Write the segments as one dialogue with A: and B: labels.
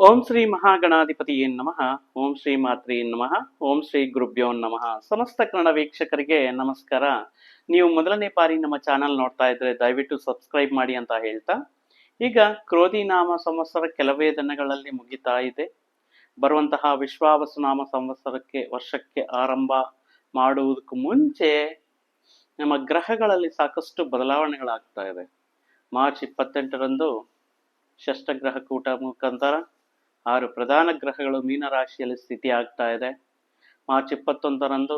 A: ಓಂ ಶ್ರೀ ಮಹಾಗಣಾಧಿಪತಿಯೇ ನಮಃ. ಓಂ ಶ್ರೀ ಮಾತ್ರಿ ನಮಃ. ಓಂ ಶ್ರೀ ಗುರುಭ್ಯೋ ನಮಃ. ಸಮಸ್ತ ಕನ್ನಡ ವೀಕ್ಷಕರಿಗೆ ನಮಸ್ಕಾರ. ನೀವು ಮೊದಲನೇ ಬಾರಿ ನಮ್ಮ ಚಾನಲ್ ನೋಡ್ತಾ ಇದ್ರೆ ದಯವಿಟ್ಟು ಸಬ್ಸ್ಕ್ರೈಬ್ ಮಾಡಿ ಅಂತ ಹೇಳ್ತಾ. ಈಗ ಕ್ರೋಧಿ ನಾಮ ಸಂವತ್ಸರ ಕೆಲವೇ ದಿನಗಳಲ್ಲಿ ಮುಗಿತಾ ಇದೆ. ಬರುವಂತಹ ವಿಶ್ವಾವಸು ನಾಮ ಸಂವತ್ಸರಕ್ಕೆ ವರ್ಷಕ್ಕೆ ಆರಂಭ ಮಾಡುವುದಕ್ಕೂ ಮುಂಚೆ ನಮ್ಮ ಗ್ರಹಗಳಲ್ಲಿ ಸಾಕಷ್ಟು ಬದಲಾವಣೆಗಳಾಗ್ತಾ ಇದೆ. ಮಾರ್ಚ್ ಇಪ್ಪತ್ತೆಂಟರಂದು ಷಷ್ಠಗ್ರಹ ಕೂಟ ಮುಖಾಂತರ ಆರು ಪ್ರಧಾನ ಗ್ರಹಗಳು ಮೀನರಾಶಿಯಲ್ಲಿ ಸ್ಥಿತಿ ಆಗ್ತಾ ಇದೆ. ಮಾರ್ಚ್ ಇಪ್ಪತ್ತೊಂದರಂದು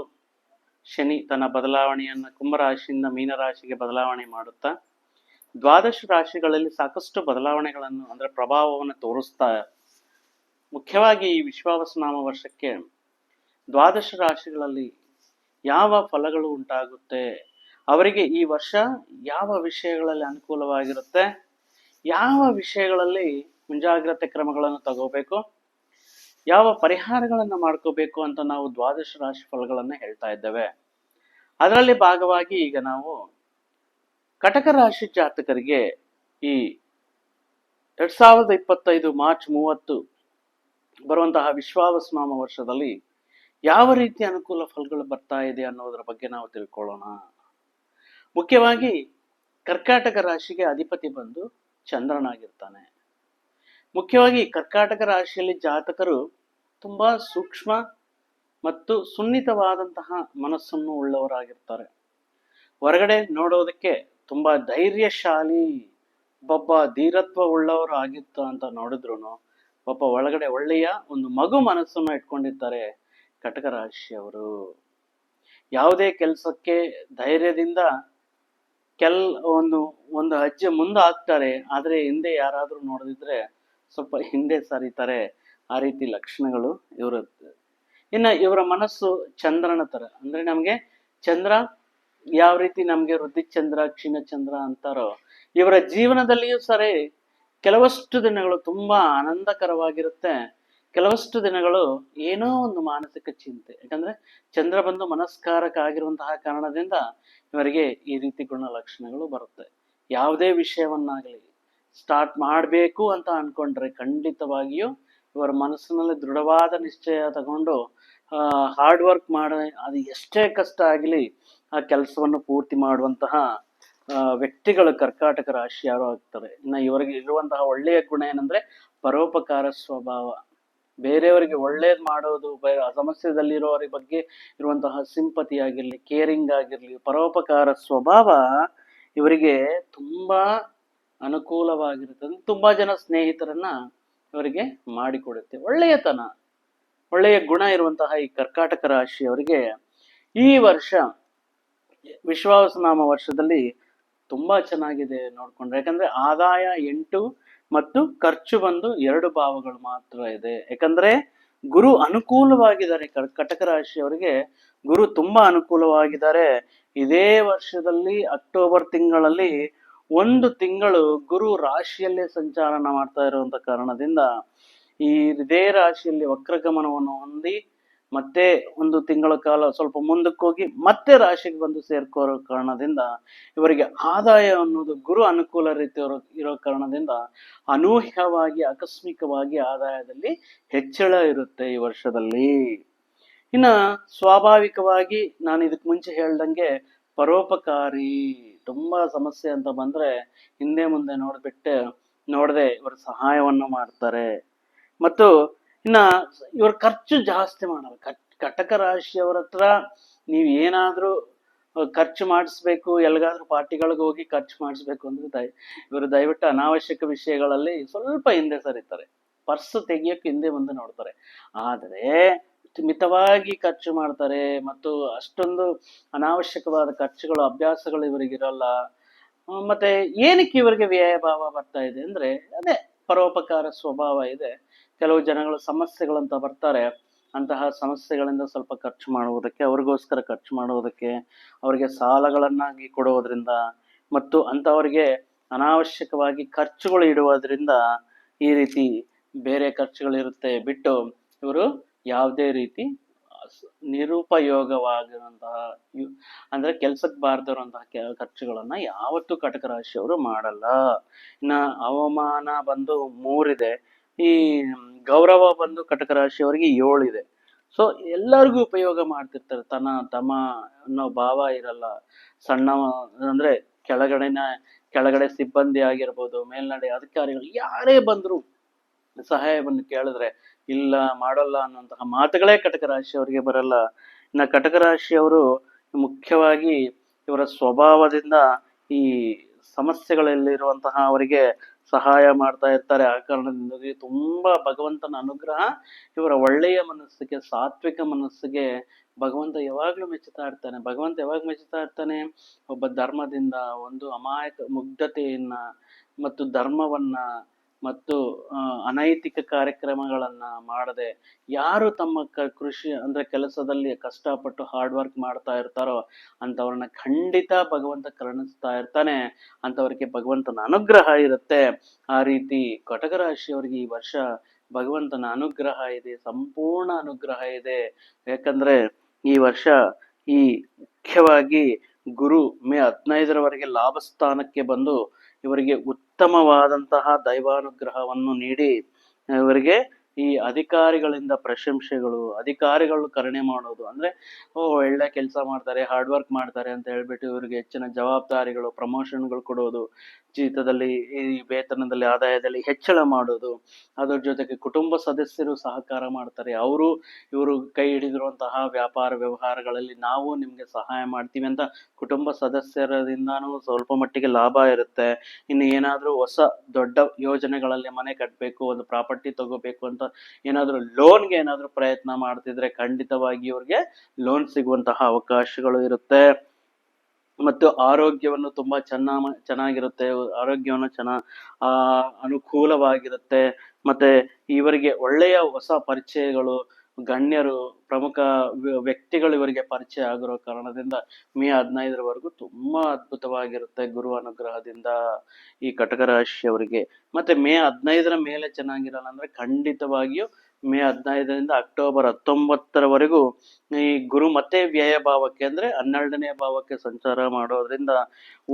A: ಶನಿ ತನ್ನ ಬದಲಾವಣೆಯನ್ನು ಕುಂಭರಾಶಿಯಿಂದ ಮೀನರಾಶಿಗೆ ಬದಲಾವಣೆ ಮಾಡುತ್ತಾ, ದ್ವಾದಶ ರಾಶಿಗಳಲ್ಲಿ ಸಾಕಷ್ಟು ಬದಲಾವಣೆಗಳನ್ನು ಅಂದರೆ ಪ್ರಭಾವವನ್ನು ತೋರಿಸ್ತಾ, ಮುಖ್ಯವಾಗಿ ಈ ವಿಶ್ವಾವಸನಾಮ ವರ್ಷಕ್ಕೆ ದ್ವಾದಶ ರಾಶಿಗಳಲ್ಲಿ ಯಾವ ಫಲಗಳು ಉಂಟಾಗುತ್ತೆ, ಅವರಿಗೆ ಈ ವರ್ಷ ಯಾವ ವಿಷಯಗಳಲ್ಲಿ ಅನುಕೂಲವಾಗಿರುತ್ತೆ, ಯಾವ ವಿಷಯಗಳಲ್ಲಿ ಮುಂಜಾಗ್ರತೆ ಕ್ರಮಗಳನ್ನು ತಗೋಬೇಕು. ಯಾವ ಪರಿಹಾರಗಳನ್ನು ಮಾಡ್ಕೋಬೇಕು ಅಂತ ನಾವು ದ್ವಾದಶ ರಾಶಿ ಫಲಗಳನ್ನು ಹೇಳ್ತಾ ಇದ್ದೇವೆ. ಅದರಲ್ಲಿ ಭಾಗವಾಗಿ ಈಗ ನಾವು ಕಟಕ ರಾಶಿ ಜಾತಕರಿಗೆ ಈ ಎರಡ್ ಸಾವಿರದ ಇಪ್ಪತ್ತೈದು ಮಾರ್ಚ್ ಮೂವತ್ತು ಬರುವಂತಹ ವಿಶ್ವಾವಸ್ನಾಮ ವರ್ಷದಲ್ಲಿ ಯಾವ ರೀತಿ ಅನುಕೂಲ ಫಲಗಳು ಬರ್ತಾ ಇದೆ ಅನ್ನೋದರ ಬಗ್ಗೆ ನಾವು ತಿಳ್ಕೊಳ್ಳೋಣ. ಮುಖ್ಯವಾಗಿ ಕರ್ಕಾಟಕ ರಾಶಿಗೆ ಅಧಿಪತಿ ಬಂದು ಚಂದ್ರನಾಗಿರ್ತಾನೆ. ಮುಖ್ಯವಾಗಿ ಕರ್ಕಾಟಕ ರಾಶಿಯಲ್ಲಿ ಜಾತಕರು ತುಂಬ ಸೂಕ್ಷ್ಮ ಮತ್ತು ಸುನ್ನಿತವಾದಂತಹ ಮನಸ್ಸನ್ನು ಉಳ್ಳವರಾಗಿರ್ತಾರೆ. ಹೊರಗಡೆ ನೋಡೋದಕ್ಕೆ ತುಂಬ ಧೈರ್ಯಶಾಲಿ, ಒಬ್ಬ ಧೀರತ್ವ ಉಳ್ಳವರು ಆಗಿತ್ತು ಅಂತ ನೋಡಿದ್ರು ಒಬ್ಬ ಒಳಗಡೆ ಒಳ್ಳೆಯ ಒಂದು ಮಗು ಮನಸ್ಸನ್ನು ಇಟ್ಕೊಂಡಿರ್ತಾರೆ ಕಟಕ ರಾಶಿಯವರು. ಯಾವುದೇ ಕೆಲಸಕ್ಕೆ ಧೈರ್ಯದಿಂದ ಕೆಲ್ ಒಂದು ಒಂದು ಹೆಜ್ಜೆ ಮುಂದೆ ಹಾಕ್ತಾರೆ ಆದರೆ ಹಿಂದೆ ಯಾರಾದರೂ ನೋಡಿದ್ರೆ ಸ್ವಲ್ಪ ಹಿಂದೆ ಸರಿತಾರೆ ಆ ರೀತಿ ಲಕ್ಷಣಗಳು ಇವರದ್ದು ಇನ್ನು ಇವರ ಮನಸ್ಸು ಚಂದ್ರನ ತರ. ಅಂದ್ರೆ ನಮ್ಗೆ ಚಂದ್ರ ಯಾವ ರೀತಿ ನಮ್ಗೆ ಕ್ಷೀಣ ಚಂದ್ರ ಅಂತಾರೋ ಇವರ ಜೀವನದಲ್ಲಿಯೂ ಸರಿ ಕೆಲವಷ್ಟು ದಿನಗಳು ತುಂಬಾ ಆನಂದಕರವಾಗಿರುತ್ತೆ. ಕೆಲವಷ್ಟು ದಿನಗಳು ಏನೋ ಒಂದು ಮಾನಸಿಕ ಚಿಂತೆ. ಯಾಕಂದ್ರೆ ಚಂದ್ರ ಬಂದು ಮನಸ್ಕಾರಕ ಆಗಿರುವಂತಹ ಕಾರಣದಿಂದ ಇವರಿಗೆ ಈ ರೀತಿ ಗುಣಲಕ್ಷಣಗಳು ಬರುತ್ತೆ. ಯಾವುದೇ ವಿಷಯವನ್ನಾಗಲಿ ಸ್ಟಾರ್ಟ್ ಮಾಡಬೇಕು ಅಂತ ಅನ್ಕೊಂಡ್ರೆ ಖಂಡಿತವಾಗಿಯೂ ಇವರ ಮನಸ್ಸಿನಲ್ಲಿ ದೃಢವಾದ ನಿಶ್ಚಯ ತಗೊಂಡು ಹಾರ್ಡ್ ವರ್ಕ್ ಮಾಡ ಅದು ಎಷ್ಟೇ ಕಷ್ಟ ಆಗಲಿ ಆ ಕೆಲಸವನ್ನು ಪೂರ್ತಿ ಮಾಡುವಂತಹ ವ್ಯಕ್ತಿಗಳು ಕರ್ಕಾಟಕ ರಾಶಿಯವರು ಆಗ್ತಾರೆ. ಇನ್ನು ಇವರಿಗೆ ಇರುವಂತಹ ಒಳ್ಳೆಯ ಗುಣ ಏನಂದ್ರೆ ಪರೋಪಕಾರ ಸ್ವಭಾವ. ಬೇರೆಯವರಿಗೆ ಒಳ್ಳೇದು ಮಾಡೋದು, ಬೇ- ಸಮಸ್ಯೆದಲ್ಲಿರೋರ ಬಗ್ಗೆ ಇರುವಂತಹ ಸಿಂಪತಿ ಆಗಿರಲಿ ಕೇರಿಂಗ್ ಆಗಿರ್ಲಿ, ಪರೋಪಕಾರ ಸ್ವಭಾವ ಇವರಿಗೆ ತುಂಬಾ ಅನುಕೂಲವಾಗಿರುತ್ತದೆ. ತುಂಬಾ ಜನ ಸ್ನೇಹಿತರನ್ನ ಅವರಿಗೆ ಮಾಡಿಕೊಡುತ್ತೆ. ಒಳ್ಳೆಯತನ ಒಳ್ಳೆಯ ಗುಣ ಇರುವಂತಹ ಈ ಕರ್ಕಾಟಕ ರಾಶಿಯವರಿಗೆ ಈ ವರ್ಷ ವಿಶ್ವಾಸನಾಮ ವರ್ಷದಲ್ಲಿ ತುಂಬಾ ಚೆನ್ನಾಗಿದೆ ನೋಡ್ಕೊಂಡ್ರೆ. ಯಾಕಂದ್ರೆ ಆದಾಯ ಎಂಟು ಮತ್ತು ಖರ್ಚು ಬಂದು ಎರಡು ಭಾವಗಳು ಮಾತ್ರ ಇದೆ. ಯಾಕಂದ್ರೆ ಗುರು ಅನುಕೂಲವಾಗಿದ್ದಾರೆ. ಕಟಕ ರಾಶಿಯವರಿಗೆ ಗುರು ತುಂಬಾ ಅನುಕೂಲವಾಗಿದ್ದಾರೆ. ಇದೇ ವರ್ಷದಲ್ಲಿ ಅಕ್ಟೋಬರ್ ತಿಂಗಳಲ್ಲಿ ಒಂದು ತಿಂಗಳು ಗುರು ರಾಶಿಯಲ್ಲೇ ಸಂಚಾರನ ಮಾಡ್ತಾ ಇರುವಂತ ಕಾರಣದಿಂದ ಈ ಇದೇ ರಾಶಿಯಲ್ಲಿ ವಕ್ರಗಮನವನ್ನು ಹೊಂದಿ ಮತ್ತೆ ಒಂದು ತಿಂಗಳ ಕಾಲ ಸ್ವಲ್ಪ ಮುಂದಕ್ಕೆ ಹೋಗಿ ಮತ್ತೆ ರಾಶಿಗೆ ಬಂದು ಸೇರ್ಕೋರೋ ಕಾರಣದಿಂದ ಇವರಿಗೆ ಆದಾಯ ಅನ್ನೋದು ಗುರು ಅನುಕೂಲ ರೀತಿ ಇರೋ ಕಾರಣದಿಂದ ಅನೂಹ್ಯವಾಗಿ, ಆಕಸ್ಮಿಕವಾಗಿ ಆದಾಯದಲ್ಲಿ ಹೆಚ್ಚಳ ಇರುತ್ತೆ ಈ ವರ್ಷದಲ್ಲಿ. ಇನ್ನ ಸ್ವಾಭಾವಿಕವಾಗಿ ನಾನು ಇದಕ್ಕೆ ಮುಂಚೆ ಹೇಳ್ದಂಗೆ ಪರೋಪಕಾರಿ. ತುಂಬಾ ಸಮಸ್ಯೆ ಅಂತ ಬಂದ್ರೆ ಹಿಂದೆ ಮುಂದೆ ನೋಡ್ಬಿಟ್ಟು ನೋಡದೆ ಇವರು ಸಹಾಯವನ್ನು ಮಾಡ್ತಾರೆ. ಮತ್ತು ಇನ್ನ ಇವ್ರ ಖರ್ಚು ಜಾಸ್ತಿ ಮಾಡಲ್ಲ. ಕಟ್, ಕಟಕ ರಾಶಿಯವರ ಹತ್ರ ನೀವ್ ಏನಾದ್ರೂ ಖರ್ಚು ಮಾಡಿಸ್ಬೇಕು, ಎಲ್ಗಾದ್ರೂ ಪಾರ್ಟಿಗಳಿಗೆ ಹೋಗಿ ಖರ್ಚು ಮಾಡಿಸ್ಬೇಕು ಅಂದ್ರೆ ದಯ ಇವರು ದಯವಿಟ್ಟು ಅನಾವಶ್ಯಕ ವಿಷಯಗಳಲ್ಲಿ ಸ್ವಲ್ಪ ಹಿಂದೆ ಸರಿತಾರೆ. ಪರ್ಸ್ ತೆಗಿಯಕ್ಕೆ ಹಿಂದೆ ಮುಂದೆ ನೋಡ್ತಾರೆ. ಆದ್ರೆ ಮಿತವಾಗಿ ಖರ್ಚು ಮಾಡ್ತಾರೆ ಮತ್ತು ಅಷ್ಟೊಂದು ಅನಾವಶ್ಯಕವಾದ ಖರ್ಚುಗಳು, ಅಭ್ಯಾಸಗಳು ಇವರಿಗಿರಲ್ಲ. ಮತ್ತೆ ಏನಕ್ಕೆ ಇವರಿಗೆ ವ್ಯಯ ಭಾವ ಬರ್ತಾ ಇದೆ ಅಂದ್ರೆ ಅದೇ ಪರೋಪಕಾರ ಸ್ವಭಾವ ಇದೆ. ಕೆಲವು ಜನಗಳು ಸಮಸ್ಯೆಗಳಂತ ಬರ್ತಾರೆ. ಅಂತಹ ಸಮಸ್ಯೆಗಳಿಂದ ಸ್ವಲ್ಪ ಖರ್ಚು ಮಾಡುವುದಕ್ಕೆ, ಅವ್ರಿಗೋಸ್ಕರ ಖರ್ಚು ಮಾಡುವುದಕ್ಕೆ, ಅವರಿಗೆ ಸಾಲಗಳನ್ನಾಗಿ ಕೊಡುವುದರಿಂದ ಮತ್ತು ಅಂಥವರಿಗೆ ಅನಾವಶ್ಯಕವಾಗಿ ಖರ್ಚುಗಳು ಇಡುವುದರಿಂದ ಈ ರೀತಿ ಬೇರೆ ಖರ್ಚುಗಳಿರುತ್ತೆ. ಬಿಟ್ಟು ಇವರು ಯಾವುದೇ ರೀತಿ ನಿರುಪಯೋಗವಾಗಿರುವಂತಹ ಅಂದ್ರೆ ಕೆಲ್ಸಕ್ಕೆ ಬಾರ್ದಿರುವಂತಹ ಖರ್ಚುಗಳನ್ನ ಯಾವತ್ತೂ ಕಟಕ ರಾಶಿಯವರು ಮಾಡಲ್ಲ. ಇನ್ನ ಅವಮಾನ ಬಂದು ಮೂರಿದೆ. ಈ ಗೌರವ ಬಂದು ಕಟಕ ರಾಶಿಯವರಿಗೆ ಏಳಿದೆ. ಸೊ ಎಲ್ಲರಿಗೂ ಉಪಯೋಗ ಮಾಡ್ತಿರ್ತಾರೆ. ತನ್ನ ತಮ ಅನ್ನೋ ಭಾವ ಇರಲ್ಲ. ಸಣ್ಣ ಅಂದ್ರೆ ಕೆಳಗಡೆನ, ಕೆಳಗಡೆ ಸಿಬ್ಬಂದಿ ಆಗಿರ್ಬೋದು, ಮೇಲ್ನಡೆ ಅಧಿಕಾರಿಗಳು ಯಾರೇ ಬಂದ್ರು ಸಹಾಯವನ್ನು ಕೇಳಿದ್ರೆ, ಇಲ್ಲ, ಮಾಡಲ್ಲ ಅನ್ನುವಂತಹ ಮಾತುಗಳೇ ಕಟಕ ರಾಶಿಯವರಿಗೆ ಬರಲ್ಲ. ಇನ್ನ ಕಟಕ ರಾಶಿಯವರು ಮುಖ್ಯವಾಗಿ ಇವರ ಸ್ವಭಾವದಿಂದ ಈ ಸಮಸ್ಯೆಗಳಲ್ಲಿರುವಂತಹ ಅವರಿಗೆ ಸಹಾಯ ಮಾಡ್ತಾ ಇರ್ತಾರೆ. ಆ ಕಾರಣದಿಂದಾಗಿ ತುಂಬಾ ಭಗವಂತನ ಅನುಗ್ರಹ ಇವರ ಒಳ್ಳೆಯ ಮನಸ್ಸಿಗೆ, ಸಾತ್ವಿಕ ಮನಸ್ಸಿಗೆ ಭಗವಂತ ಯಾವಾಗ್ಲೂ ಮೆಚ್ಚುತ್ತಾ ಇರ್ತಾನೆ. ಭಗವಂತ ಯಾವಾಗ ಮೆಚ್ಚುತ್ತಾ ಇರ್ತಾನೆ? ಒಬ್ಬ ಧರ್ಮದಿಂದ ಒಂದು ಅಮಾಯಕ ಮುಗ್ಧತೆಯನ್ನ ಮತ್ತು ಧರ್ಮವನ್ನ ಮತ್ತು ಅನೈತಿಕ ಕಾರ್ಯಕ್ರಮಗಳನ್ನ ಮಾಡದೆ ಯಾರು ತಮ್ಮ ಕೃಷಿ ಅಂದ್ರೆ ಕೆಲಸದಲ್ಲಿ ಕಷ್ಟಪಟ್ಟು ಹಾರ್ಡ್ ವರ್ಕ್ ಮಾಡ್ತಾ ಇರ್ತಾರೋ ಅಂತವ್ರನ್ನ ಖಂಡಿತ ಭಗವಂತ ಕರುಣಿಸ್ತಾ ಇರ್ತಾನೆ ಅಂತವ್ರಿಗೆ ಭಗವಂತನ ಅನುಗ್ರಹ ಇರುತ್ತೆ. ಆ ರೀತಿ ಕಟಕ ರಾಶಿಯವರಿಗೆ ಈ ವರ್ಷ ಭಗವಂತನ ಅನುಗ್ರಹ ಇದೆ, ಸಂಪೂರ್ಣ ಅನುಗ್ರಹ ಇದೆ. ಯಾಕಂದ್ರೆ ಈ ವರ್ಷ ಈ ಮುಖ್ಯವಾಗಿ ಗುರು ಮೇ ಹದಿನೈದರವರೆಗೆ ಲಾಭ ಸ್ಥಾನಕ್ಕೆ ಬಂದು ಇವರಿಗೆ ಉತ್ತಮವಾದಂತಹ ದೈವಾನುಗ್ರಹವನ್ನು ನೀಡಿ ಇವರಿಗೆ ಈ ಅಧಿಕಾರಿಗಳಿಂದ ಪ್ರಶಂಸೆಗಳು, ಅಧಿಕಾರಿಗಳು ಕರುಣೆ ಮಾಡೋದು, ಅಂದ್ರೆ, ಓ, ಒಳ್ಳೆ ಕೆಲಸ ಮಾಡ್ತಾರೆ ಹಾರ್ಡ್ ವರ್ಕ್ ಮಾಡ್ತಾರೆ ಅಂತ ಹೇಳ್ಬಿಟ್ಟು ಇವ್ರಿಗೆ ಹೆಚ್ಚಿನ ಜವಾಬ್ದಾರಿಗಳು ಪ್ರಮೋಷನ್ಗಳು ಕೊಡೋದು, ಜೀತದಲ್ಲಿ, ಈ ವೇತನದಲ್ಲಿ, ಆದಾಯದಲ್ಲಿ ಹೆಚ್ಚಳ ಮಾಡೋದು, ಅದ್ರ ಜೊತೆಗೆ ಕುಟುಂಬ ಸದಸ್ಯರು ಸಹಕಾರ ಮಾಡ್ತಾರೆ. ಅವರು, ಇವರು ಕೈ ಹಿಡಿದಿರುವಂತಹ ವ್ಯಾಪಾರ ವ್ಯವಹಾರಗಳಲ್ಲಿ ನಾವು ನಿಮ್ಗೆ ಸಹಾಯ ಮಾಡ್ತೀವಿ ಅಂತ ಕುಟುಂಬ ಸದಸ್ಯರಿಂದಾನು ಸ್ವಲ್ಪ ಮಟ್ಟಿಗೆ ಲಾಭ ಇರುತ್ತೆ. ಇನ್ನು ಏನಾದ್ರೂ ಹೊಸ ದೊಡ್ಡ ಯೋಜನೆಗಳಲ್ಲಿ ಮನೆ ಕಟ್ಟಬೇಕು ಒಂದು ಪ್ರಾಪರ್ಟಿ ತಗೋಬೇಕು ಅಂತ ಏನಾದ್ರೂ ಲೋನ್ಗೆ ಏನಾದರೂ ಪ್ರಯತ್ನ ಮಾಡ್ತಿದ್ರೆ ಖಂಡಿತವಾಗಿ ಇವ್ರಿಗೆ ಲೋನ್ ಸಿಗುವಂತಹ ಅವಕಾಶಗಳು ಇರುತ್ತೆ. ಮತ್ತು ಆರೋಗ್ಯವನ್ನು ತುಂಬಾ ಚೆನ್ನ ಚೆನ್ನಾಗಿರುತ್ತೆ. ಆರೋಗ್ಯವನ್ನು ಚೆನ್ನ, ಆ, ಅನುಕೂಲವಾಗಿರುತ್ತೆ. ಮತ್ತೆ ಇವರಿಗೆ ಒಳ್ಳೆಯ ಹೊಸ ಪರಿಚಯಗಳು ಗಣ್ಯರು ಪ್ರಮುಖ ವ್ಯ- ವ್ಯಕ್ತಿಗಳು ಇವರಿಗೆ ಪರಿಚಯ ಆಗಿರೋ ಕಾರಣದಿಂದ ಮೇ ಹದಿನೈದರವರೆಗೂ ತುಂಬಾ ಅದ್ಭುತವಾಗಿರುತ್ತೆ ಗುರು ಅನುಗ್ರಹದಿಂದ ಈ ಕಟಕ ರಾಶಿಯವರಿಗೆ. ಮತ್ತೆ ಮೇ ಹದಿನೈದರ ಮೇಲೆ ಚೆನ್ನಾಗಿರಲ್ಲ ಅಂದ್ರೆ ಖಂಡಿತವಾಗಿಯೂ ಮೇ ಹದಿನೈದರಿಂದ ಅಕ್ಟೋಬರ್ ಹತ್ತೊಂಬತ್ತರವರೆಗೂ ಈ ಗುರು ಮತ್ತೆ ವ್ಯಯ ಭಾವಕ್ಕೆ ಅಂದರೆ ಹನ್ನೆರಡನೇ ಭಾವಕ್ಕೆ ಸಂಚಾರ ಮಾಡೋದ್ರಿಂದ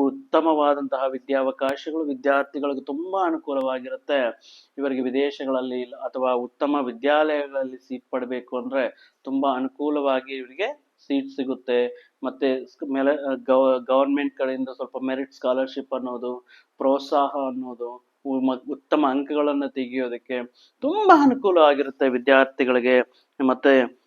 A: ಉತ್ತಮವಾದಂತಹ ವಿದ್ಯಾವಕಾಶಗಳು ವಿದ್ಯಾರ್ಥಿಗಳಿಗೆ ತುಂಬಾ ಅನುಕೂಲವಾಗಿರುತ್ತೆ. ಇವರಿಗೆ ವಿದೇಶಗಳಲ್ಲಿ ಅಥವಾ ಉತ್ತಮ ವಿದ್ಯಾಲಯಗಳಲ್ಲಿ ಸೀಟ್ ಪಡಬೇಕು ಅಂದ್ರೆ ತುಂಬಾ ಅನುಕೂಲವಾಗಿ ಇವರಿಗೆ ಸೀಟ್ ಸಿಗುತ್ತೆ. ಮತ್ತೆ ಮೇಲೆ ಗವರ್ಮೆಂಟ್ ಕಡೆಯಿಂದ ಸ್ವಲ್ಪ ಮೆರಿಟ್ ಸ್ಕಾಲರ್ಶಿಪ್ ಅನ್ನೋದು, ಪ್ರೋತ್ಸಾಹ ಅನ್ನೋದು ಉತ್ತಮ ಅಂಕಗಳನ್ನು ತೆಗೆಯೋದಕ್ಕೆ ತುಂಬಾ ಅನುಕೂಲ ಆಗಿರುತ್ತೆ ವಿದ್ಯಾರ್ಥಿಗಳಿಗೆ. ಮತ್ತೆ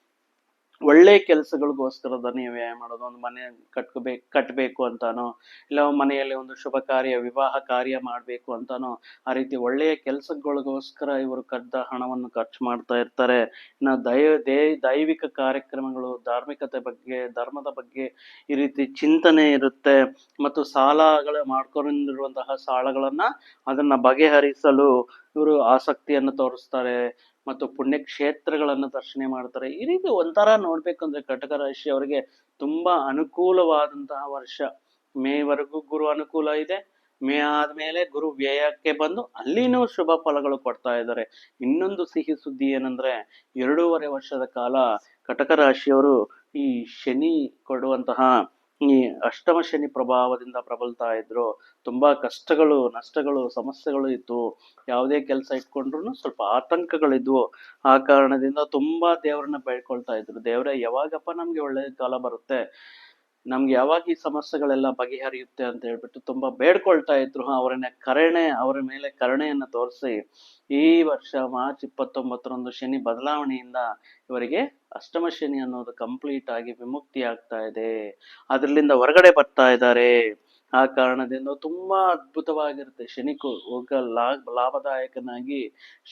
A: ಒಳ್ಳೆ ಕೆಲಸಗಳಿಗೋಸ್ಕರ ಧನ ವ್ಯಯ ಮಾಡೋದು, ಒಂದು ಮನೆ ಕಟ್ಕೋಬೇಕು, ಕಟ್ಟಬೇಕು ಅಂತಾನೋ, ಇಲ್ಲ ಮನೆಯಲ್ಲಿ ಒಂದು ಶುಭ ಕಾರ್ಯ, ವಿವಾಹ ಕಾರ್ಯ ಮಾಡಬೇಕು ಅಂತಾನೋ, ಆ ರೀತಿ ಒಳ್ಳೆಯ ಕೆಲಸಗಳಿಗೋಸ್ಕರ ಇವರು ಕದ್ದ ಹಣವನ್ನು ಖರ್ಚು ಮಾಡ್ತಾ ಇರ್ತಾರೆ. ಇನ್ನು ದೈವ, ದೇ, ದೈವಿಕ ಕಾರ್ಯಕ್ರಮಗಳು, ಧಾರ್ಮಿಕತೆ ಬಗ್ಗೆ, ಧರ್ಮದ ಬಗ್ಗೆ ಈ ರೀತಿ ಚಿಂತನೆ ಇರುತ್ತೆ. ಮತ್ತು ಸಾಲಗಳ ಮಾಡ್ಕೊಂಡಿರುವಂತಹ ಸಾಲಗಳನ್ನು ಅದನ್ನ ಬಗೆಹರಿಸಲು ಇವರು ಆಸಕ್ತಿಯನ್ನು ತೋರಿಸ್ತಾರೆ ಮತ್ತು ಪುಣ್ಯಕ್ಷೇತ್ರಗಳನ್ನು ದರ್ಶನ ಮಾಡ್ತಾರೆ. ಈ ರೀತಿ ಒಂಥರ ನೋಡ್ಬೇಕಂದ್ರೆ ಕಟಕ ರಾಶಿ ಅವರಿಗೆ ತುಂಬಾ ಅನುಕೂಲವಾದಂತಹ ವರ್ಷ. ಮೇವರೆಗೂ ಗುರು ಅನುಕೂಲ ಇದೆ. ಮೇ ಆದ್ಮೇಲೆ ಗುರು ವ್ಯಯಕ್ಕೆ ಬಂದು ಅಲ್ಲಿನೂ ಶುಭ ಫಲಗಳು ಕೊಡ್ತಾ ಇದ್ದಾರೆ. ಇನ್ನೊಂದು ಸಿಹಿ ಸುದ್ದಿ ಏನಂದ್ರೆ, ಎರಡೂವರೆ ವರ್ಷದ ಕಾಲ ಕಟಕ ರಾಶಿಯವರು ಈ ಶನಿ ಕೊಡುವಂತಹ ಈ ಅಷ್ಟಮ ಶನಿ ಪ್ರಭಾವದಿಂದ ಪ್ರಬಲ್ತಾ ಇದ್ರು, ತುಂಬಾ ಕಷ್ಟಗಳು, ನಷ್ಟಗಳು, ಸಮಸ್ಯೆಗಳು ಇತ್ತು. ಯಾವುದೇ ಕೆಲಸ ಇಟ್ಕೊಂಡ್ರು ಸ್ವಲ್ಪ ಆತಂಕಗಳಿದ್ವು. ಆ ಕಾರಣದಿಂದ ತುಂಬಾ ದೇವರನ್ನ ಬೇಡ್ಕೊಳ್ತಾ ಇದ್ರು. ದೇವ್ರೆ, ಯಾವಾಗಪ್ಪ ನಮ್ಗೆ ಒಳ್ಳೆ ಕಾಲ ಬರುತ್ತೆ? ನಮ್ಗೆ ಯಾವಾಗ ಈ ಸಮಸ್ಯೆಗಳೆಲ್ಲ ಬಗೆಹರಿಯುತ್ತೆ ಅಂತ ಹೇಳ್ಬಿಟ್ಟು ತುಂಬಾ ಬೇಡ್ಕೊಳ್ತಾ ಇದ್ರು. ಅವರನ್ನ ಕರುಣೆ, ಅವರ ಮೇಲೆ ಕರುಣೆಯನ್ನ ತೋರಿಸಿ ಈ ವರ್ಷ ಮಾರ್ಚ್ ಇಪ್ಪತ್ತೊಂಬತ್ತರಂದು ಶನಿ ಬದಲಾವಣೆಯಿಂದ ಇವರಿಗೆ ಅಷ್ಟಮ ಶನಿ ಅನ್ನೋದು ಕಂಪ್ಲೀಟ್ ಆಗಿ ವಿಮುಕ್ತಿ ಆಗ್ತಾ ಇದೆ. ಅದರಿಂದ ಹೊರಗಡೆ ಬರ್ತಾ ಇದ್ದಾರೆ. ಆ ಕಾರಣದಿಂದ ತುಂಬಾ ಅದ್ಭುತವಾಗಿರುತ್ತೆ. ಶನಿಕು ಹೋಗ ಲಾಭದಾಯಕನಾಗಿ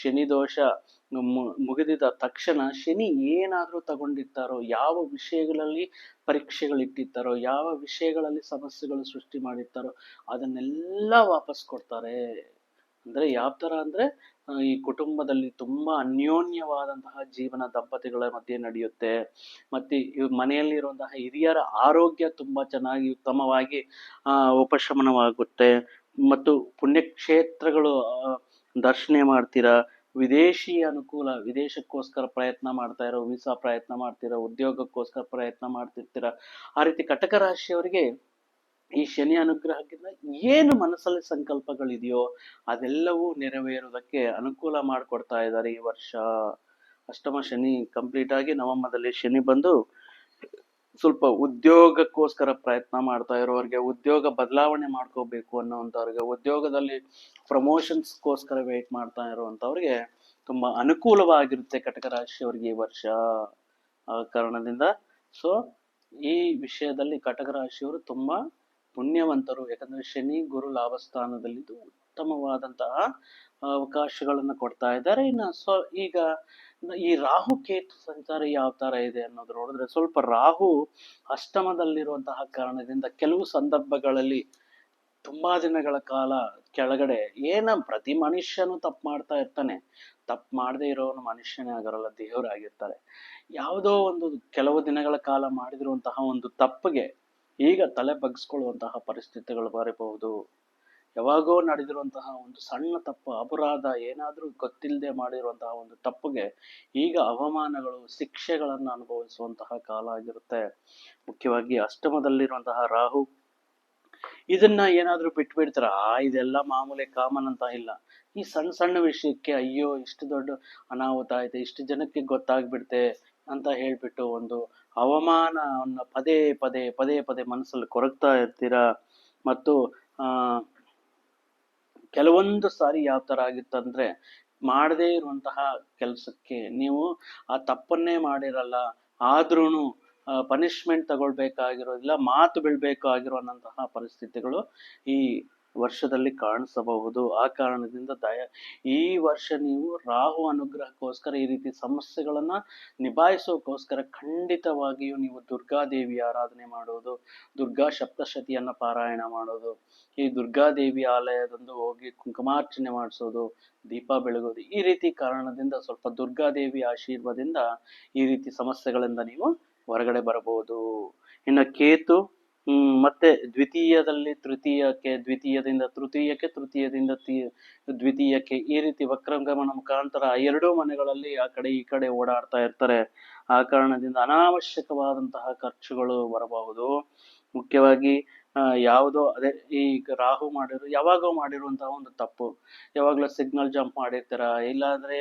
A: ಶನಿ ದೋಷ ಮುಗಿದಿದ ತಕ್ಷಣ ಶನಿ ಏನಾದ್ರೂ ತಗೊಂಡಿರ್ತಾರೋ, ಯಾವ ವಿಷಯಗಳಲ್ಲಿ ಪರೀಕ್ಷೆಗಳಿಟ್ಟಿರ್ತಾರೋ ಯಾವ ವಿಷಯಗಳಲ್ಲಿ ಸಮಸ್ಯೆಗಳು ಸೃಷ್ಟಿ ಮಾಡಿರ್ತಾರೋ, ಅದನ್ನೆಲ್ಲ ವಾಪಸ್ ಕೊಡ್ತಾರೆ. ಅಂದ್ರೆ ಯಾವ ತರ ಅಂದ್ರೆ ಈ ಕುಟುಂಬದಲ್ಲಿ ತುಂಬಾ ಅನ್ಯೋನ್ಯವಾದಂತಹ ಜೀವನ ದಂಪತಿಗಳ ಮಧ್ಯೆ ನಡೆಯುತ್ತೆ. ಮತ್ತೆ ಇವ್ ಮನೆಯಲ್ಲಿ ಇರುವಂತಹ ಹಿರಿಯರ ಆರೋಗ್ಯ ತುಂಬಾ ಚೆನ್ನಾಗಿ ಉತ್ತಮವಾಗಿ ಉಪಶಮನವಾಗುತ್ತೆ. ಮತ್ತು ಪುಣ್ಯಕ್ಷೇತ್ರಗಳು ದರ್ಶನ ಮಾಡ್ತೀರಾ? ವಿದೇಶಿ ಅನುಕೂಲ, ವಿದೇಶಕ್ಕೋಸ್ಕರ ಪ್ರಯತ್ನ ಮಾಡ್ತಾ ಇರೋ, ವೀಸಾ ಪ್ರಯತ್ನ ಮಾಡ್ತೀರಾ, ಉದ್ಯೋಗಕ್ಕೋಸ್ಕರ ಪ್ರಯತ್ನ ಮಾಡ್ತಿರ್ತೀರ? ಆ ರೀತಿ ಕಟಕ ರಾಶಿಯವರಿಗೆ ಈ ಶನಿ ಅನುಗ್ರಹಕ್ಕಿಂತ ಏನು ಮನಸ್ಸಲ್ಲಿ ಸಂಕಲ್ಪಗಳಿದೆಯೋ ಅದೆಲ್ಲವೂ ನೆರವೇರುವುದಕ್ಕೆ ಅನುಕೂಲ ಮಾಡಿಕೊಡ್ತಾ ಇದ್ದಾರೆ ಈ ವರ್ಷ. ಅಷ್ಟಮ ಶನಿ ಕಂಪ್ಲೀಟ್ ಆಗಿ ನವಮದಲ್ಲಿ ಶನಿ ಬಂದು ಸ್ವಲ್ಪ ಉದ್ಯೋಗಕ್ಕೋಸ್ಕರ ಪ್ರಯತ್ನ ಮಾಡ್ತಾ ಇರೋರಿಗೆ, ಉದ್ಯೋಗ ಬದಲಾವಣೆ ಮಾಡ್ಕೋಬೇಕು ಅನ್ನೋಂಥವ್ರಿಗೆ ಉದ್ಯೋಗದಲ್ಲಿ ಪ್ರಮೋಷನ್ಸ್ಗೋಸ್ಕರ ವೇಟ್ ಮಾಡ್ತಾ ಇರುವಂಥವ್ರಿಗೆ ತುಂಬಾ ಅನುಕೂಲವಾಗಿರುತ್ತೆ ಕಟಕ ರಾಶಿಯವ್ರಿಗೆ ಈ ವರ್ಷ. ಕಾರಣದಿಂದ ಸೊ ಈ ವಿಷಯದಲ್ಲಿ ಕಟಕ ರಾಶಿಯವರು ತುಂಬಾ ಪುಣ್ಯವಂತರು, ಯಾಕಂದ್ರೆ ಶನಿ ಗುರು ಲಾಭ ಸ್ಥಾನದಲ್ಲಿದ್ದು ಉತ್ತಮವಾದಂತಹ ಅವಕಾಶಗಳನ್ನು ಕೊಡ್ತಾ ಇದ್ದಾರೆ. ಇನ್ನು ಸೊ ಈಗ ಈ ರಾಹು ಕೇತು ಸಂಚಾರ ಯಾವ ತರ ಇದೆ ಅನ್ನೋದು ನೋಡಿದ್ರೆ ಸ್ವಲ್ಪ ರಾಹು ಅಷ್ಟಮದಲ್ಲಿರುವಂತಹ ಕಾರಣದಿಂದ ಕೆಲವು ಸಂದರ್ಭಗಳಲ್ಲಿ ತುಂಬಾ ದಿನಗಳ ಕಾಲ ಕೆಳಗಡೆ ಏನ ಪ್ರತಿ ಮನುಷ್ಯನು ತಪ್ಪು ಮಾಡ್ತಾ ಇರ್ತಾನೆ. ತಪ್ಪು ಮಾಡದೇ ಇರೋನು ಮನುಷ್ಯನೇ ಆಗಿರಲ್ಲ ದೇವರಾಗಿರ್ತಾರೆ. ಯಾವುದೋ ಒಂದು ಕೆಲವು ದಿನಗಳ ಕಾಲ ಮಾಡಿದಿರುವಂತಹ ಒಂದು ತಪ್ಪಿಗೆ ಈಗ ತಲೆ ಬಗ್ಸ್ಕೊಳ್ಳುವಂತಹ ಪರಿಸ್ಥಿತಿಗಳು ಬರಬಹುದು. ಯಾವಾಗೋ ನಡೆದಿರುವಂತಹ ಒಂದು ಸಣ್ಣ ತಪ್ಪು, ಅಪರಾಧ, ಏನಾದ್ರೂ ಗೊತ್ತಿಲ್ಲದೆ ಮಾಡಿರುವಂತಹ ಒಂದು ತಪ್ಪಿಗೆ ಈಗ ಅವಮಾನಗಳು, ಶಿಕ್ಷೆಗಳನ್ನು ಅನುಭವಿಸುವಂತಹ ಕಾಲ ಆಗಿರುತ್ತೆ. ಮುಖ್ಯವಾಗಿ ಅಷ್ಟಮದಲ್ಲಿರುವಂತಹ ರಾಹು, ಇದನ್ನ ಏನಾದ್ರೂ ಬಿಟ್ಬಿಡ್ತಾರ? ಆ, ಇದೆಲ್ಲ ಮಾಮೂಲಿ ಕಾಮನ್ ಅಂತ ಇಲ್ಲ. ಈ ಸಣ್ಣ ಸಣ್ಣ ವಿಷಯಕ್ಕೆ ಅಯ್ಯೋ, ಇಷ್ಟು ದೊಡ್ಡ ಅನಾಹುತ ಆಯ್ತು, ಇಷ್ಟು ಜನಕ್ಕೆ ಗೊತ್ತಾಗ್ಬಿಡ್ತೆ ಅಂತ ಹೇಳ್ಬಿಟ್ಟು ಒಂದು ಅವಮಾನವನ್ನ ಪದೇ ಪದೇ ಪದೇ ಪದೇ ಮನಸ್ಸಲ್ಲಿ ಕೊರಗ್ತಾ ಇರ್ತೀರಾ? ಮತ್ತು ಕೆಲವೊಂದು ಸಾರಿ ಯಾವ ತರ ಆಗಿತ್ತಂದ್ರೆ ಮಾಡದೇ ಇರುವಂತಹ ಕೆಲಸಕ್ಕೆ ನೀವು ಆ ತಪ್ಪನ್ನೇ ಮಾಡಿರಲ್ಲ, ಆದ್ರೂನು ಪನಿಷ್ಮೆಂಟ್ ತಗೊಳ್ಬೇಕಾಗಿರೋದಿಲ್ಲ ಮಾತು ಬೀಳ್ಬೇಕಾಗಿರುವಂತಹ ಪರಿಸ್ಥಿತಿಗಳು ಈ ವರ್ಷದಲ್ಲಿ ಕಾಣಿಸಬಹುದು. ಆ ಕಾರಣದಿಂದ ದಯ, ಈ ವರ್ಷ ನೀವು ರಾಹು ಅನುಗ್ರಹಕ್ಕೋಸ್ಕರ ಈ ರೀತಿ ಸಮಸ್ಯೆಗಳನ್ನ ನಿಭಾಯಿಸೋಕ್ಕೋಸ್ಕರ ಖಂಡಿತವಾಗಿಯೂ ನೀವು ದುರ್ಗಾದೇವಿ ಆರಾಧನೆ ಮಾಡೋದು, ದುರ್ಗಾ ಸಪ್ತಶತಿಯನ್ನ ಪಾರಾಯಣ ಮಾಡೋದು, ಈ ದುರ್ಗಾದೇವಿ ಆಲಯದಂದು ಹೋಗಿ ಕುಂಕುಮಾರ್ಚನೆ ಮಾಡಿಸೋದು, ದೀಪ ಬೆಳಗೋದು, ಈ ರೀತಿ ಕಾರಣದಿಂದ ಸ್ವಲ್ಪ ದುರ್ಗಾದೇವಿ ಆಶೀರ್ವಾದದಿಂದ ಈ ರೀತಿ ಸಮಸ್ಯೆಗಳಿಂದ ನೀವು ಹೊರಗಡೆ ಬರಬಹುದು. ಇನ್ನು ಕೇತು ಮತ್ತೆ ದ್ವಿತೀಯದಲ್ಲಿ ತೃತೀಯಕ್ಕೆ, ದ್ವಿತೀಯದಿಂದ ತೃತೀಯಕ್ಕೆ, ತೃತೀಯದಿಂದ ದ್ವಿತೀಯಕ್ಕೆ ಈ ರೀತಿ ವಕ್ರಗಮನ ಮುಖಾಂತರ ಎರಡು ಮನೆಗಳಲ್ಲಿ ಆ ಕಡೆ ಈ ಕಡೆ ಓಡಾಡ್ತಾ ಇರ್ತಾರೆ. ಆ ಕಾರಣದಿಂದ ಅನಾವಶ್ಯಕವಾದಂತಹ ಖರ್ಚುಗಳು ಬರಬಹುದು. ಮುಖ್ಯವಾಗಿ ಯಾವುದೋ, ಅದೇ, ಈ ರಾಹು ಮಾಡಿರೋ, ಯಾವಾಗೋ ಮಾಡಿರುವಂತಹ ಒಂದು ತಪ್ಪು. ಯಾವಾಗ್ಲೂ ಸಿಗ್ನಲ್ ಜಂಪ್ ಮಾಡಿರ್ತೀರ? ಇಲ್ಲಾಂದ್ರೆ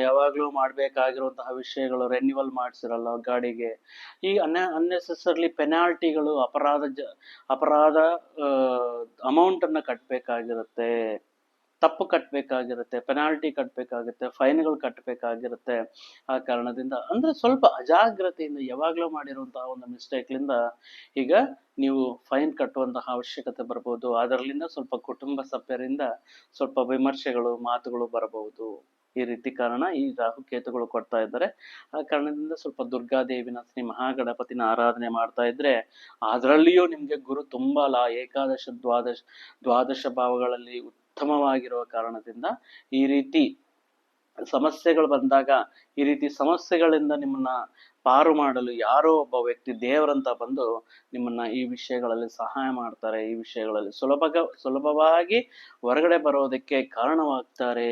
A: ಯಾವಾಗಲೂ ಮಾಡ್ಬೇಕಾಗಿರುವಂತಹ ವಿಷಯಗಳು ರೆನ್ಯುವಲ್ ಮಾಡ್ಸಿರಲ್ಲ ಗಾಡಿಗೆ. ಈ ಅನ್ನ ಅನ್ನೆಸೆಸರ್ಲಿ ಪೆನಾಲ್ಟಿಗಳು ಅಪರಾಧ ಜ, ಅಪರಾಧ ಅಮೌಂಟ್ ಅನ್ನ ಕಟ್ಬೇಕಾಗಿರುತ್ತೆ. ತಪ್ಪು ಕಟ್ಟಬೇಕಾಗಿರುತ್ತೆ ಪೆನಾಲ್ಟಿ ಕಟ್ಟಬೇಕಾಗುತ್ತೆ ಫೈನ್ಗಳು ಕಟ್ಟಬೇಕಾಗಿರುತ್ತೆ ಆ ಕಾರಣದಿಂದ. ಅಂದ್ರೆ ಸ್ವಲ್ಪ ಅಜಾಗ್ರತೆಯಿಂದ, ಯಾವಾಗ್ಲೂ ಮಾಡಿರುವಂತಹ ಒಂದು ಮಿಸ್ಟೇಕ್ಲಿಂದ ಈಗ ನೀವು ಫೈನ್ ಕಟ್ಟುವಂತಹ ಅವಶ್ಯಕತೆ ಬರ್ಬೋದು. ಅದರಲ್ಲಿಂದ ಸ್ವಲ್ಪ ಕುಟುಂಬ ಸಭ್ಯರಿಂದ ಸ್ವಲ್ಪ ವಿಮರ್ಶೆಗಳು, ಮಾತುಗಳು ಬರಬಹುದು. ಈ ರೀತಿ ಕಾರಣ ಈ ರಾಹುಕೇತುಗಳು ಕೊಡ್ತಾ ಇದ್ದಾರೆ. ಆ ಕಾರಣದಿಂದ ಸ್ವಲ್ಪ ದುರ್ಗಾದೇವಿನ ಶ್ರೀ ಮಹಾಗಣಪತಿನ ಆರಾಧನೆ ಮಾಡ್ತಾ ಇದ್ರೆ ಅದರಲ್ಲಿಯೂ ನಿಮ್ಗೆ ಗುರು ತುಂಬಾ ಲಾ ಏಕಾದಶ ದ್ವಾದಶ ದ್ವಾದಶ ಭಾವಗಳಲ್ಲಿ ಉತ್ತಮವಾಗಿರುವ ಕಾರಣದಿಂದ ಈ ರೀತಿ ಸಮಸ್ಯೆಗಳು ಬಂದಾಗ, ಈ ರೀತಿ ಸಮಸ್ಯೆಗಳಿಂದ ನಿಮ್ಮನ್ನ ಪಾರು ಮಾಡಲು ಯಾರೋ ಒಬ್ಬ ವ್ಯಕ್ತಿ ದೇವರಂತ ಬಂದು ನಿಮ್ಮನ್ನ ಈ ವಿಷಯಗಳಲ್ಲಿ ಸಹಾಯ ಮಾಡ್ತಾರೆ, ಈ ವಿಷಯಗಳಲ್ಲಿ ಸುಲಭ ಸುಲಭವಾಗಿ ಹೊರಗಡೆ ಬರೋದಕ್ಕೆ ಕಾರಣವಾಗ್ತಾರೆ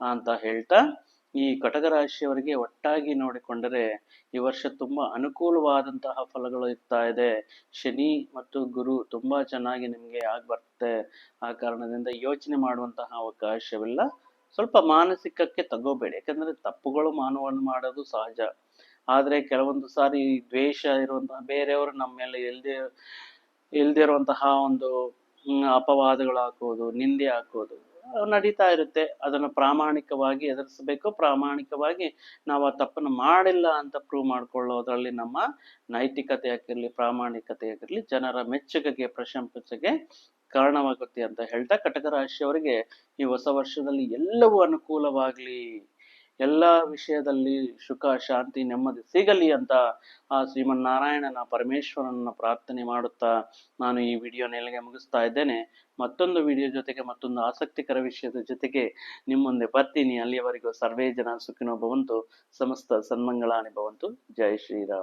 A: ಅಂತ ಹೇಳ್ತಾ ಈ ಕಟಕ ರಾಶಿಯವರಿಗೆ ಒಟ್ಟಾಗಿ ನೋಡಿಕೊಂಡರೆ ಈ ವರ್ಷ ತುಂಬಾ ಅನುಕೂಲವಾದಂತಹ ಫಲಗಳು ಇರ್ತಾ ಇದೆ. ಶನಿ ಮತ್ತು ಗುರು ತುಂಬಾ ಚೆನ್ನಾಗಿ ನಿಮ್ಗೆ ಆಗಿ ಬರ್ತದೆ ಆ ಕಾರಣದಿಂದ ಯೋಚನೆ ಮಾಡುವಂತಹ ಅವಕಾಶವಿಲ್ಲ. ಸ್ವಲ್ಪ ಮಾನಸಿಕಕ್ಕೆ ತಗೋಬೇಡಿ. ಯಾಕಂದ್ರೆ ತಪ್ಪುಗಳು ಮಾನವನ ಮಾಡೋದು ಸಹಜ. ಆದ್ರೆ ಕೆಲವೊಂದು ಸಾರಿ ದ್ವೇಷ ಇರುವಂತಹ, ಬೇರೆಯವರು ನಮ್ಮ ಮೇಲೆ ಇಲ್ದೇ ಇಲ್ದಿರುವಂತಹ ಒಂದು ಅಪವಾದಗಳು ಹಾಕೋದು ನಿಂದೆ ಹಾಕೋದು ನಡೀತಾ ಇರುತ್ತೆ. ಅದನ್ನು ಪ್ರಾಮಾಣಿಕವಾಗಿ ಎದುರಿಸಬೇಕು. ಪ್ರಾಮಾಣಿಕವಾಗಿ ನಾವು ಆ ತಪ್ಪನ್ನು ಮಾಡಿಲ್ಲ ಅಂತ ಪ್ರೂವ್ ಮಾಡ್ಕೊಳ್ಳೋದ್ರಲ್ಲಿ ನಮ್ಮ ನೈತಿಕತೆ ಆಗಿರ್ಲಿ, ಪ್ರಾಮಾಣಿಕತೆ ಆಗಿರ್ಲಿ, ಜನರ ಮೆಚ್ಚುಗೆಗೆ, ಪ್ರಶಂಸೆಗೆ ಕಾರಣವಾಗುತ್ತೆ ಅಂತ ಹೇಳ್ತಾ ಕಟಕ ರಾಶಿಯವರಿಗೆ ಈ ಹೊಸ ವರ್ಷದಲ್ಲಿ ಎಲ್ಲವೂ ಅನುಕೂಲವಾಗ್ಲಿ. ಎಲ್ಲ ವಿಷಯದಲ್ಲಿ ಸುಖ, ಶಾಂತಿ, ನೆಮ್ಮದಿ ಸಿಗಲಿ ಅಂತ ಆ ಶ್ರೀಮನ್ನಾರಾಯಣನ ಪರಮೇಶ್ವರನ ಪ್ರಾರ್ಥನೆ ಮಾಡುತ್ತಾ ನಾನು ಈ ವಿಡಿಯೋ ನೆಲೆಗೆ ಮುಗಿಸ್ತಾ ಇದ್ದೇನೆ. ಮತ್ತೊಂದು ವಿಡಿಯೋ ಜೊತೆಗೆ ಮತ್ತೊಂದು ಆಸಕ್ತಿಕರ ವಿಷಯದ ಜೊತೆಗೆ ನಿಮ್ಮ ಮುಂದೆ ಬರ್ತೀನಿ. ಅಲ್ಲಿಯವರೆಗೂ ಸರ್ವೇ ಜನ ಸುಖಿನೋ ಸಮಸ್ತ ಸನ್ಮಂಗಳಾನಿ ಭವಂತು. ಜೈ ಶ್ರೀರಾಮ್.